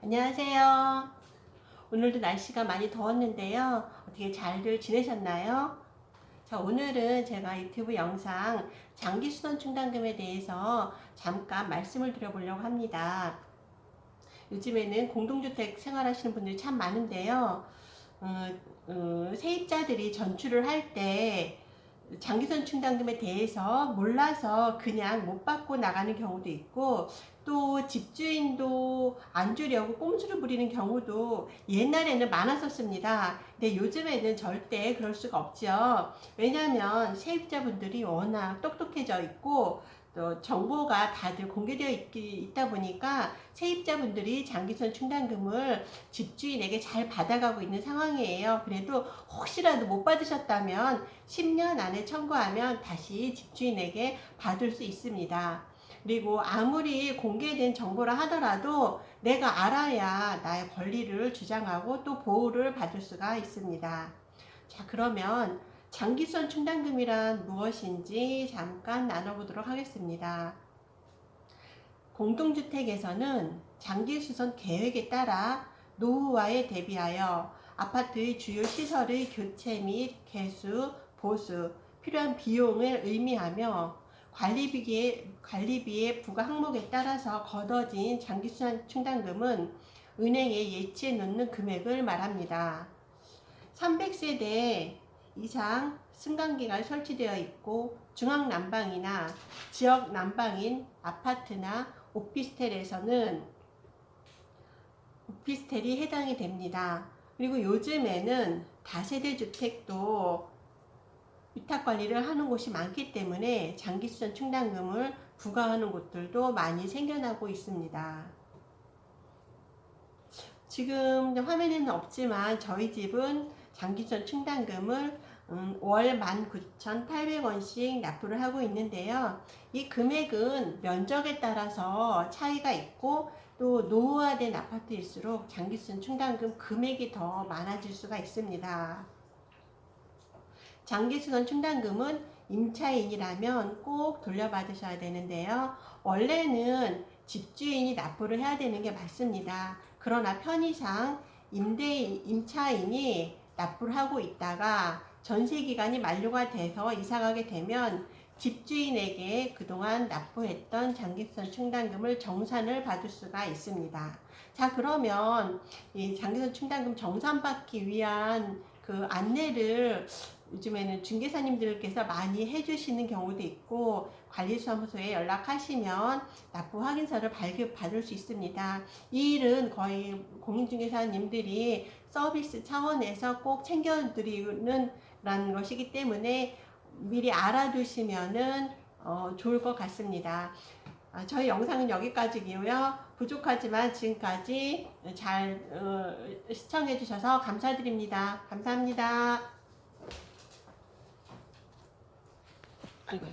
안녕하세요. 오늘도 날씨가 많이 더웠는데요. 어떻게 잘들 지내셨나요? 자, 오늘은 제가 유튜브 영상 장기수선 충당금에 대해서 잠깐 말씀을 드려보려고 합니다. 요즘에는 공동주택 생활하시는 분들이 참 많은데요. 어, 어, 세입자들이 전출을 할때 장기선 충당금에 대해서 몰라서 그냥 못 받고 나가는 경우도 있고 또 집주인도 안 주려고 꼼수를 부리는 경우도 옛날에는 많았었습니다. 근데 요즘에는 절대 그럴 수가 없죠. 왜냐하면 세입자분들이 워낙 똑똑해져 있고 또 정보가 다들 공개되어 있기, 있다 보니까 세입자분들이 장기선 충당금을 집주인에게 잘 받아가고 있는 상황이에요. 그래도 혹시라도 못 받으셨다면 10년 안에 청구하면 다시 집주인에게 받을 수 있습니다. 그리고 아무리 공개된 정보라 하더라도 내가 알아야 나의 권리를 주장하고 또 보호를 받을 수가 있습니다. 자, 그러면 장기선 충당금이란 무엇인지 잠깐 나눠보도록 하겠습니다. 공동주택에서는 장기수선 계획에 따라 노후화에 대비하여 아파트의 주요 시설의 교체 및 개수, 보수, 필요한 비용을 의미하며 관리비의, 관리비의 부과 항목에 따라서 걷어진 장기수선 충당금은 은행에 예치해 놓는 금액을 말합니다. 300세대 이상 승강기가 설치되어 있고 중앙 난방이나 지역 난방인 아파트나 오피스텔에서는 오피스텔이 해당이 됩니다. 그리고 요즘에는 다세대 주택도 위탁 관리를 하는 곳이 많기 때문에 장기수선 충당금을 부과하는 곳들도 많이 생겨나고 있습니다. 지금 화면에는 없지만 저희 집은 장기수선 충당금을 음, 월 19,800원씩 납부를 하고 있는데요. 이 금액은 면적에 따라서 차이가 있고 또 노후화된 아파트일수록 장기수선 충당금 금액이 더 많아질 수가 있습니다. 장기수선 충당금은 임차인이라면 꼭 돌려받으셔야 되는데요. 원래는 집주인이 납부를 해야 되는 게 맞습니다. 그러나 편의상 임대인, 임차인이 납부를 하고 있다가 전세 기간이 만료가 돼서 이사 가게 되면 집주인에게 그동안 납부했던 장기수선 충당금을 정산을 받을 수가 있습니다. 자, 그러면 이 장기수선 충당금 정산받기 위한 그 안내를 요즘에는 중개사님들께서 많이 해주시는 경우도 있고 관리사무소에 연락하시면 납부 확인서를 발급 받을 수 있습니다. 이 일은 거의 공인중개사님들이 서비스 차원에서 꼭 챙겨드리는 라는 것이기 때문에 미리 알아두시면은 어, 좋을 것 같습니다. 아, 저희 영상은 여기까지고요. 부족하지만 지금까지 잘 어, 시청해 주셔서 감사드립니다. 감사합니다. 아이고.